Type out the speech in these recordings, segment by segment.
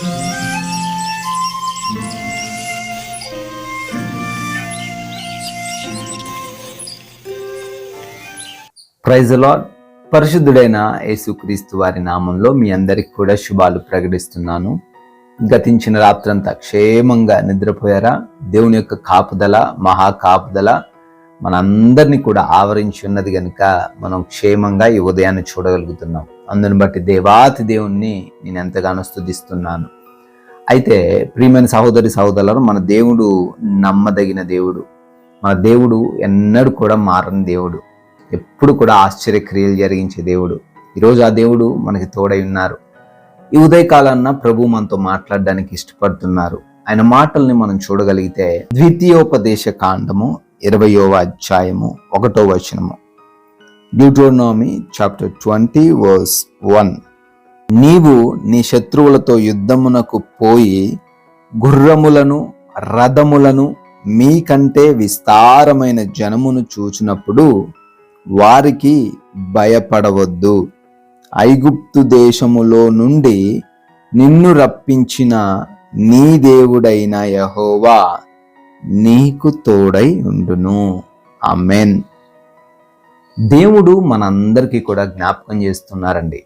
Praise lord పరిశుద్ధుడైన యేసుక్రీస్తు వారి నామంలో మీ అందరికి కూడా శుభాలు ప్రకటిస్తున్నాను. గతించిన రాత్రంతా క్షేమంగా నిద్రపోయారా? దేవుని యొక్క కాపుదల మహా కాపుదల మనందరినీ కూడా ఆవరించి ఉన్నది కనుక మనం క్షేమంగా ఈ ఉదయాన్ని చూడగలుగుతున్నాం. అందుని బట్టి దేవాతి దేవుణ్ణి నేను ఎంతగానో స్థుతిస్తున్నాను అయితే ప్రియమైన సహోదరి సహోదరులు మన దేవుడు నమ్మదగిన దేవుడు. మన దేవుడు ఎన్నడూ కూడా మారని దేవుడు. ఎప్పుడు కూడా ఆశ్చర్యక్రియలు జరిగించే దేవుడు. ఈరోజు ఆ దేవుడు మనకి తోడై ఉన్నారు. ఈ ఉదయకాలన్న ప్రభు మనతో మాట్లాడడానికి ఇష్టపడుతున్నారు. ఆయన మాటల్ని మనం చూడగలిగితే ద్వితీయోపదేశ కాండము ఇరవయో అధ్యాయము ఒకటో వచనము. Deuteronomy chapter twenty verse one నీవు నీ శత్రువులతో యుద్ధమునకు పోయి గుర్రములను రథములను మీకంటే విస్తారమైన జనమును చూచినప్పుడు వారికి భయపడవద్దు. ఐగుప్తు దేశములో నుండి నిన్ను రప్పించిన నీ దేవుడైన యహోవా నీకు తోడై ఉండును. అమెన్ దేవుడు మనందరికీ కూడా జ్ఞాపకం చేస్తున్నారండి.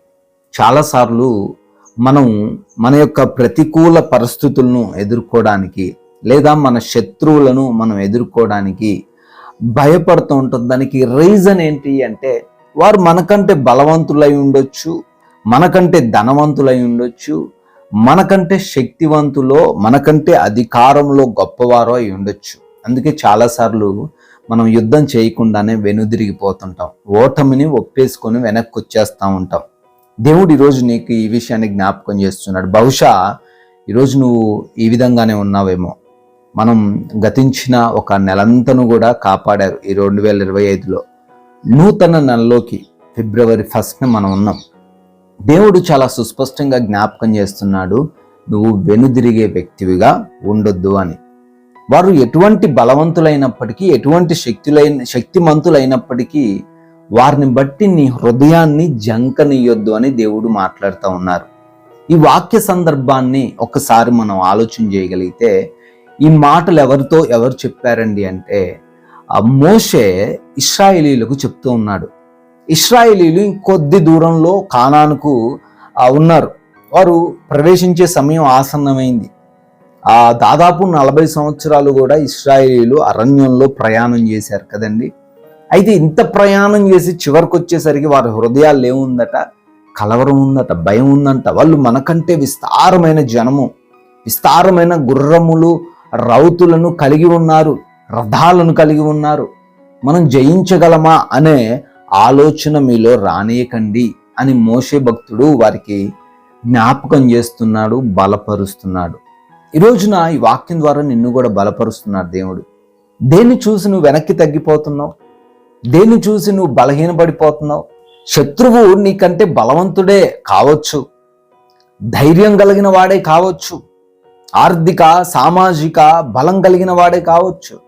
చాలాసార్లు మనం మన యొక్క ప్రతికూల పరిస్థితులను ఎదుర్కోవడానికి లేదా మన శత్రువులను మనం ఎదుర్కోవడానికి భయపడుతూ ఉంటుంది దానికి రీజన్ ఏంటి అంటే వారు మనకంటే బలవంతులై ఉండొచ్చు మనకంటే ధనవంతులై ఉండొచ్చు మనకంటే శక్తివంతులో మనకంటే అధికారంలో గొప్పవారో అయి ఉండొచ్చు. అందుకే చాలాసార్లు మనం యుద్ధం చేయకుండానే వెనుదిరిగిపోతుంటాం. ఓటమిని ఒప్పేసుకొని వెనక్కి వచ్చేస్తూ ఉంటాం. దేవుడు ఈరోజు నీకు ఈ విషయాన్ని జ్ఞాపకం చేస్తున్నాడు. బహుశా ఈరోజు నువ్వు ఈ విధంగానే ఉన్నావేమో. మనం గతించిన ఒక నెలంతను కూడా కాపాడారు ఈ రెండు వేల ఇరవై ఐదులో. నూతన నెలలోకి ఫిబ్రవరి ఫస్ట్న మనం ఉన్నాం. దేవుడు చాలా సుస్పష్టంగా జ్ఞాపకం చేస్తున్నాడు నువ్వు వెనుదిరిగే వ్యక్తివిగా ఉండొద్దు అని. వారు ఎటువంటి బలవంతులైనప్పటికీ ఎటువంటి శక్తులైన శక్తిమంతులైనప్పటికీ వారిని బట్టి నీ హృదయాన్ని జంకనీయొద్దు అని దేవుడు మాట్లాడుతూ ఉన్నారు. ఈ వాక్య సందర్భాన్ని ఒకసారి మనం ఆలోచన చేయగలిగితే ఈ మాటలు ఎవరితో ఎవరు చెప్పారండి అంటే ఆ మోషే ఇస్రాయేలీలకు చెప్తూ ఉన్నాడు. ఇస్రాయేలీలు కొద్ది దూరంలో కానానుకు ఉన్నారు. వారు ప్రవేశించే సమయం ఆసన్నమైంది. ఆ దాదాపు నలభై సంవత్సరాలు కూడా ఇస్రాయేలీలు అరణ్యంలో ప్రయాణం చేశారు కదండి. అయితే ఇంత ప్రయాణం చేసి చివరికి వచ్చేసరికి వారి హృదయాలు ఏముందట? కలవరం ఉందట భయం ఉందంట. వాళ్ళు మనకంటే విస్తారమైన జనము విస్తారమైన గుర్రములు రౌతులను కలిగి ఉన్నారు రథాలను కలిగి ఉన్నారు. మనం జయించగలమా అనే ఆలోచన మీలో రానియకండి అని మోసే భక్తుడు వారికి జ్ఞాపకం చేస్తున్నాడు బలపరుస్తున్నాడు. ఈ రోజున ఈ వాక్యం ద్వారా నిన్ను కూడా బలపరుస్తున్నాడు దేవుడు. దేన్ని చూసి నువ్వు వెనక్కి తగ్గిపోతున్నావు? దేన్ని చూసి నువ్వు బలహీనపడిపోతున్నావు? శత్రువు నీకంటే బలవంతుడే కావచ్చు. ధైర్యం కలిగిన వాడే కావచ్చు. ఆర్థిక సామాజిక బలం కలిగిన వాడే కావచ్చు.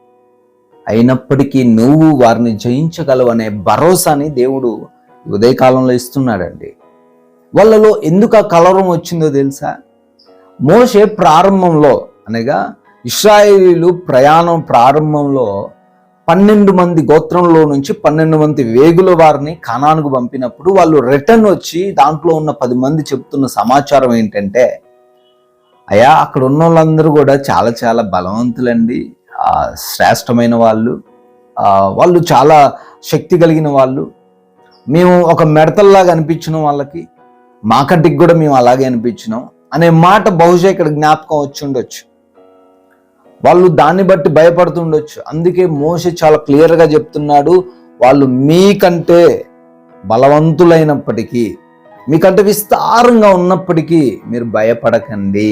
అయినప్పటికీ నువ్వు వారిని జయించగలవు అనే భరోసాని దేవుడు ఉదయకాలంలో ఇస్తున్నాడండి. వాళ్ళలో ఎందుకు ఆ కలవరం వచ్చిందో తెలుసా? మోసే ప్రారంభంలో అనగా ఇస్రాయేలీలు ప్రయాణం ప్రారంభంలో పన్నెండు మంది గోత్రంలో నుంచి పన్నెండు మంది వేగుల వారిని కణానికి పంపినప్పుడు వాళ్ళు రిటర్న్ వచ్చి దాంట్లో ఉన్న పది మంది చెప్తున్న సమాచారం ఏంటంటే అయా అక్కడ ఉన్న వాళ్ళందరూ కూడా చాలా చాలా బలవంతులండి. శ్రేష్టమైన వాళ్ళు. వాళ్ళు చాలా శక్తి కలిగిన వాళ్ళు. మేము ఒక మెడతల్లాగా అనిపించినాం వాళ్ళకి మాకంటికి కూడా మేము అలాగే అనిపించినాం. అనే మాట బహుశా ఇక్కడ జ్ఞాపకం వచ్చి ఉండొచ్చు. వాళ్ళు దాన్ని బట్టి భయపడుతుండొచ్చు అందుకే మోస చాలా క్లియర్గా చెప్తున్నాడు వాళ్ళు మీకంటే బలవంతులైనప్పటికీ మీకంటే విస్తారంగా ఉన్నప్పటికీ మీరు భయపడకండి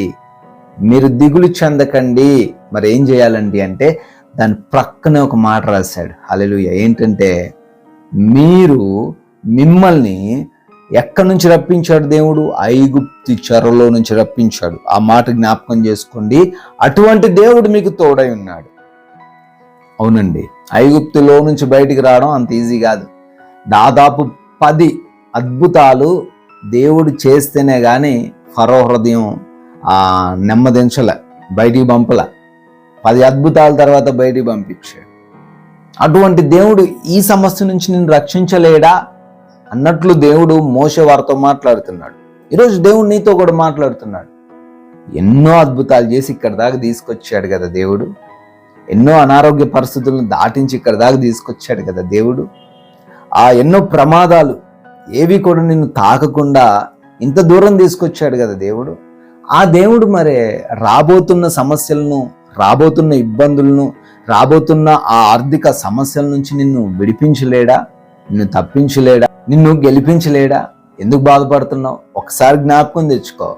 మీరు దిగులు చెందకండి. మరి ఏం చేయాలండి అంటే దాని ప్రక్కనే ఒక మాట రాశాడు. అలెలుయ ఏంటంటే మీరు మిమ్మల్ని ఎక్కడి నుంచి రప్పించాడు దేవుడు? ఐగుప్తి చెరలో నుంచి రప్పించాడు. ఆ మాట జ్ఞాపకం చేసుకోండి. అటువంటి దేవుడు మీకు తోడై ఉన్నాడు. అవునండి. ఐగుప్తులో నుంచి బయటికి రావడం అంత ఈజీ కాదు. దాదాపు పది అద్భుతాలు దేవుడు చేస్తేనే కానీ ఫరో హృదయం నెమ్మదించల బయటికి పంపల. పది అద్భుతాల తర్వాత బయటికి పంపించాడు. అటువంటి దేవుడు ఈ సమస్య నుంచి నేను రక్షించలేడా? అన్నట్లు దేవుడు మోసే వారితో మాట్లాడుతున్నాడు. ఈరోజు దేవుడు నీతో కూడా మాట్లాడుతున్నాడు. ఎన్నో అద్భుతాలు చేసి ఇక్కడ దాకా తీసుకొచ్చాడు కదా దేవుడు. ఎన్నో అనారోగ్య పరిస్థితులను దాటించి ఇక్కడ దాకా తీసుకొచ్చాడు కదా దేవుడు. ఆ ఎన్నో ప్రమాదాలు ఏవి కూడా నిన్ను తాకకుండా ఇంత దూరం తీసుకొచ్చాడు కదా దేవుడు. ఆ దేవుడు మరి రాబోతున్న సమస్యలను రాబోతున్న ఇబ్బందులను రాబోతున్న ఆ ఆర్థిక సమస్యల నుంచి నిన్ను విడిపించలేడా? నిన్ను తప్పించలేడా? నిన్ను గెలిపించలేడా? ఎందుకు బాధపడుతున్నావు? ఒకసారి జ్ఞాపకం తెచ్చుకో.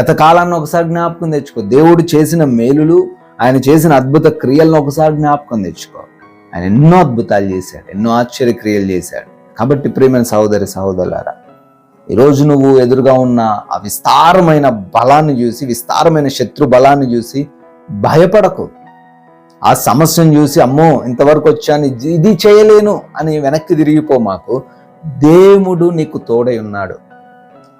గత కాలాన్ని ఒకసారి జ్ఞాపకం తెచ్చుకో. దేవుడు చేసిన మేలులు ఆయన చేసిన అద్భుత క్రియలను ఒకసారి జ్ఞాపకం తెచ్చుకో. ఆయన ఎన్నో అద్భుతాలు చేశాడు ఎన్నో ఆశ్చర్య క్రియలు చేశాడు. కాబట్టి ప్రియమైన సహోదరి సహోదరులారా ఈరోజు నువ్వు ఎదురుగా ఉన్న ఆ విస్తారమైన బలాన్ని చూసి విస్తారమైన శత్రు బలాన్ని చూసి భయపడకు. ఆ సమస్యను చూసి అమ్మో ఇంతవరకు వచ్చాను ఇది- ఇది చేయలేను అని వెనక్కి తిరిగిపో మాకు. దేవుడు నీకు తోడై ఉన్నాడు.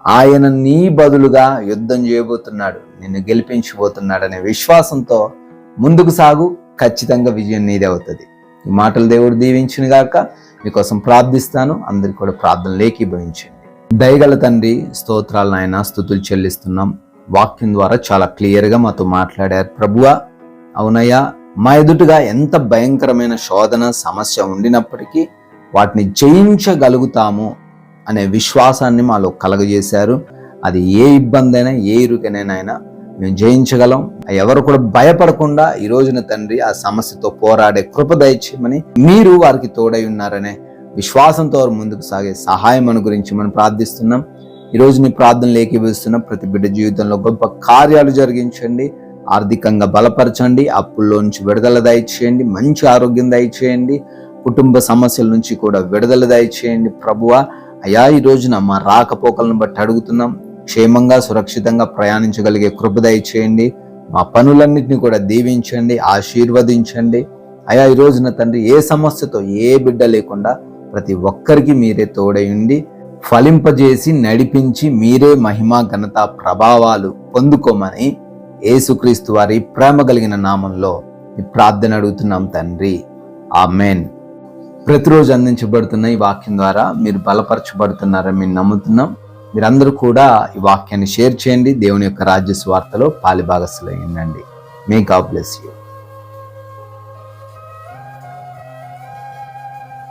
ఆయన నీ బదులుగా యుద్ధం చేయబోతున్నాడు. నిన్ను గెలిపించబోతున్నాడు అనే విశ్వాసంతో ముందుకు సాగు. ఖచ్చితంగా విజయం నీదే అవుతుంది. ఈ మాటలు దేవుడు దీవించిన గాక. మీకోసం ప్రార్థిస్తాను. అందరికి కూడా ప్రార్థన లేకీభవించండి దయగల తండ్రి స్తోత్రాలు నాయన స్థుతులు చెల్లిస్తున్నాం. వాక్యం ద్వారా చాలా క్లియర్గా మాతో మాట్లాడారు. ప్రభువా అవునయ్యా మా ఎదుటగా ఎంత భయంకరమైన శోధన సమస్య ఉండినప్పటికీ వాటిని జయించగలుగుతాము అనే విశ్వాసాన్ని మాలో కలగజేశారు. అది ఏ ఇబ్బంది అయినా ఏ ఇరుకనైనా మేము జయించగలం. ఎవరు కూడా భయపడకుండా ఈ రోజున తండ్రి ఆ సమస్యతో పోరాడే కృప దయచేయమని మీరు వారికి తోడై ఉన్నారనే విశ్వాసంతో ముందుకు సాగే సహాయం అని గురించి మనం ప్రార్థిస్తున్నాం. ఈ రోజు నీ ప్రార్థనలు ఏకీభవిస్తున్న. ప్రతి బిడ్డ జీవితంలో గొప్ప కార్యాలు జరిగించండి. ఆర్థికంగా బలపరచండి. అప్పుల్లో నుంచి విడుదల దయచేయండి. మంచి ఆరోగ్యం దయచేయండి. కుటుంబ సమస్యల నుంచి కూడా విడుదల దయచేయండి ప్రభువా. అయా ఈ రోజున మా రాకపోకలను బట్టి అడుగుతున్నాం. క్షేమంగా సురక్షితంగా ప్రయాణించగలిగే కృప దయచేయండి. మా పనులన్నింటినీ కూడా దీవించండి ఆశీర్వదించండి. అయా ఈ రోజున తండ్రి ఏ సమస్యతో ఏ బిడ్డ లేకుండా ప్రతి ఒక్కరికి మీరే తోడయుండి ఫలింపజేసి నడిపించి మీరే మహిమ ఘనత ప్రభావాలు పొందుకోమని యేసుక్రీస్తు వారి ప్రేమ కలిగిన నామంలో ప్రార్థన అడుగుతున్నాం తండ్రి. ఆమెన్. ప్రతిరోజు అందించబడుతున్న ఈ వాక్యం ద్వారా మీరు బలపరచబడుతున్నారని మేము నమ్ముతున్నాం. మీరందరూ కూడా ఈ వాక్యాన్ని షేర్ చేయండి. దేవుని యొక్క రాజ్య స్వార్థలో పాలిభాగస్సులు అయ్యండి మే గాడ్ బ్లెస్ యూ